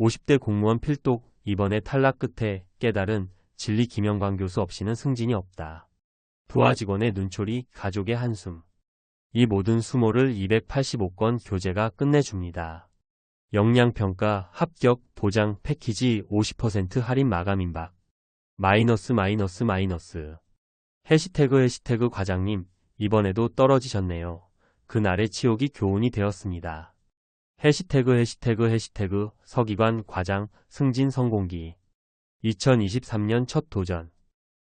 50대 공무원 필독 이번에 탈락 끝에 깨달은 진리 김영광 교수 없이는 승진이 없다. 부하 직원의 눈초리, 가족의 한숨. 이 모든 수모를 285건 교재가 끝내줍니다. 역량평가, 합격, 보장, 패키지 50% 할인 마감 임박. 마이너스 마이너스 마이너스. 해시태그 해시태그 과장님, 이번에도 떨어지셨네요. 그날의 치욕이 교훈이 되었습니다. 해시태그 해시태그 해시태그 서기관 과장 승진 성공기. 2023년 첫 도전.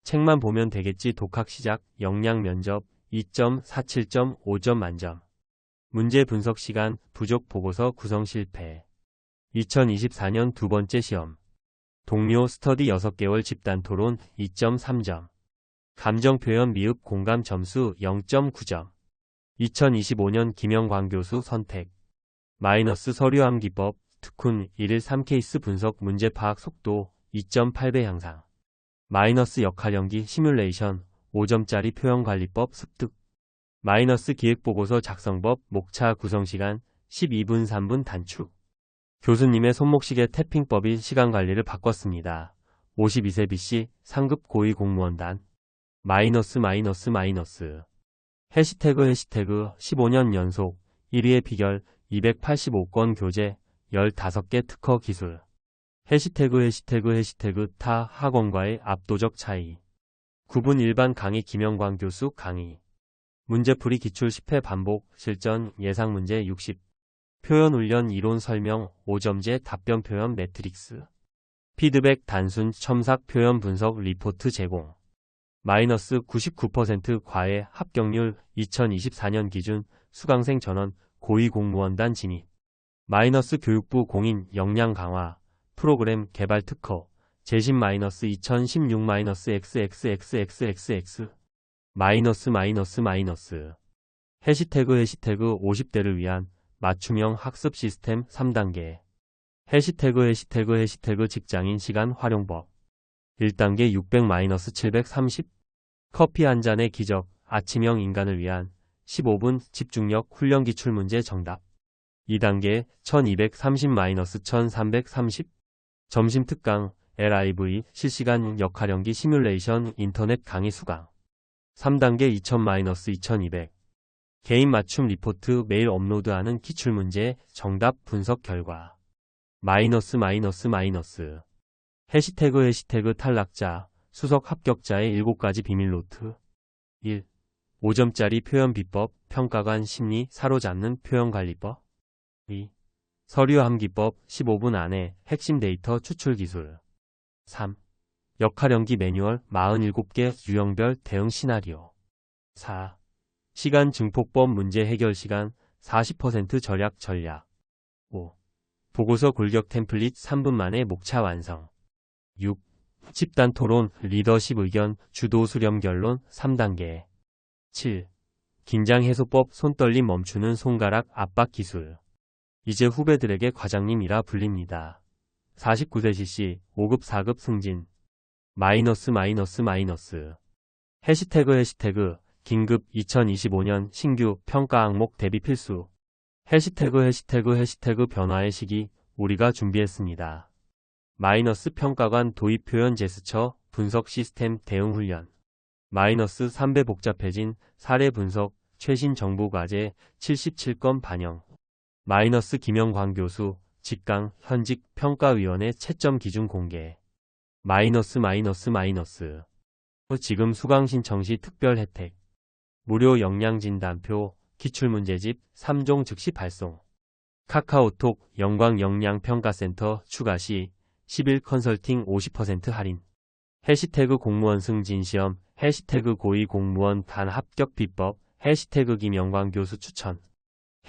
책만 보면 되겠지 독학 시작 역량 면접 2.47.5점 만점. 문제 분석 시간 부족 보고서 구성 실패. 2024년 두 번째 시험. 동료 스터디 6개월 집단 토론 2.3점 감정 표현 미흡 공감 점수 0.9점 2025년 김영광 교수 선택 마이너스 서류함 기법, 특훈 1일 3케이스 분석 문제 파악 속도 2.8배 향상. 마이너스 역할 연기 시뮬레이션 5점짜리 표현 관리법 습득. 마이너스 기획보고서 작성법 목차 구성시간 12분 3분 단축. 교수님의 손목시계 태핑법이 시간 관리를 바꿨습니다. 52세 BC 상급 고위 공무원단. 마이너스 마이너스 마이너스. 해시태그 해시태그 15년 연속 1위의 비결 285건 교재, 15개 특허 기술. 해시태그 해시태그 해시태그 타 학원과의 압도적 차이. 9분 일반 강의 김영광 교수 강의. 문제풀이 기출 10회 반복, 실전, 예상 문제 60. 표현 훈련 이론 설명, 5점제 답변 표현 매트릭스. 피드백 단순 첨삭 표현 분석 리포트 제공. 마이너스 99% 과외 합격률 2024년 기준 수강생 전원 고위공무원단 진입, 마이너스 교육부 공인 역량 강화, 프로그램 개발 특허, 재심 마이너스 2016 마이너스 xxxxx 마이너스 마이너스 마이너스 해시태그 해시태그 50대를 위한 맞춤형 학습 시스템 3단계 해시태그 해시태그 해시태그 직장인 시간 활용법 1단계 600 마이너스 730 커피 한 잔의 기적 아침형 인간을 위한 15분 집중력 훈련 기출 문제 정답. 2단계 1230-1330 점심 특강 LIV 실시간 역할연기 시뮬레이션 인터넷 강의 수강. 3단계 2000-2200 개인 맞춤 리포트 매일 업로드하는 기출 문제 정답 분석 결과. 마이너스 마이너스 마이너스 해시태그 해시태그 탈락자 수석 합격자의 7가지 비밀 노트 1. 5점짜리 표현 비법, 평가관 심리, 사로잡는 표현 관리법. 2. 서류함 기법, 15분 안에 핵심 데이터 추출 기술. 3. 역할 연기 매뉴얼, 47개 유형별 대응 시나리오. 4. 시간 증폭법 문제 해결 시간, 40% 절약 전략. 5. 보고서 골격 템플릿 3분 만에 목차 완성. 6. 집단 토론, 리더십 의견, 주도 수렴 결론 3단계. 7. 긴장 해소법 손떨림 멈추는 손가락 압박 기술. 이제 후배들에게 과장님이라 불립니다. 49세 cc 5급 4급 승진. 마이너스 마이너스 마이너스. 해시태그 해시태그 긴급 2025년 신규 평가 항목 대비 필수. 해시태그 해시태그 해시태그 변화의 시기 우리가 준비했습니다. 마이너스 평가관 도입 표현 제스처 분석 시스템 대응 훈련. 마이너스 3배 복잡해진 사례 분석 최신 정부 과제 77건 반영. 마이너스 김영광 교수 직강 현직 평가위원회 채점 기준 공개. 마이너스 마이너스 마이너스. 지금 수강 신청 시 특별 혜택. 무료 역량 진단표 기출문제집 3종 즉시 발송. 카카오톡 영광 역량 평가센터 추가 시11 컨설팅 50% 할인. 해시태그 공무원 승진 시험 해시태그 고위 공무원 단 합격 비법, 해시태그 김영광 교수 추천,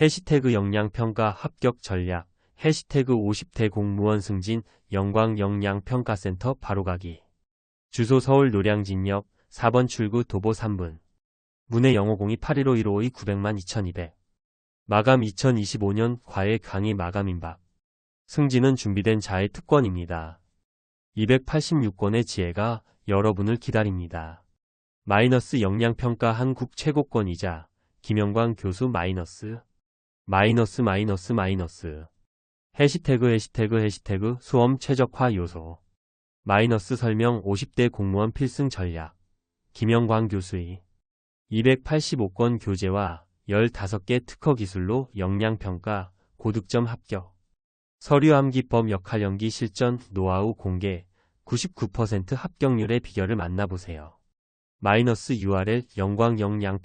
해시태그 역량평가 합격 전략, 해시태그 50대 공무원 승진 영광 역량평가센터 바로가기. 주소 서울 노량진역 4번 출구 도보 3분. 문의 영어 02-815-152 900만 2200. 마감 2025년 과외 강의 마감 임박. 승진은 준비된 자의 특권입니다. 286권의 지혜가 여러분을 기다립니다. 마이너스 역량평가 한국 최고권이자 김영광 교수 마이너스 마이너스 마이너스 마이너스. 해시태그 해시태그 해시태그 수험 최적화 요소. 마이너스 설명 50대 공무원 필승 전략. 김영광 교수의 285건 교재와 15개 특허 기술로 역량평가 고득점 합격. 서류 암기법 역할 연기 실전 노하우 공개 99% 합격률의 비결을 만나보세요. 마이너스 URL 영광 평가센터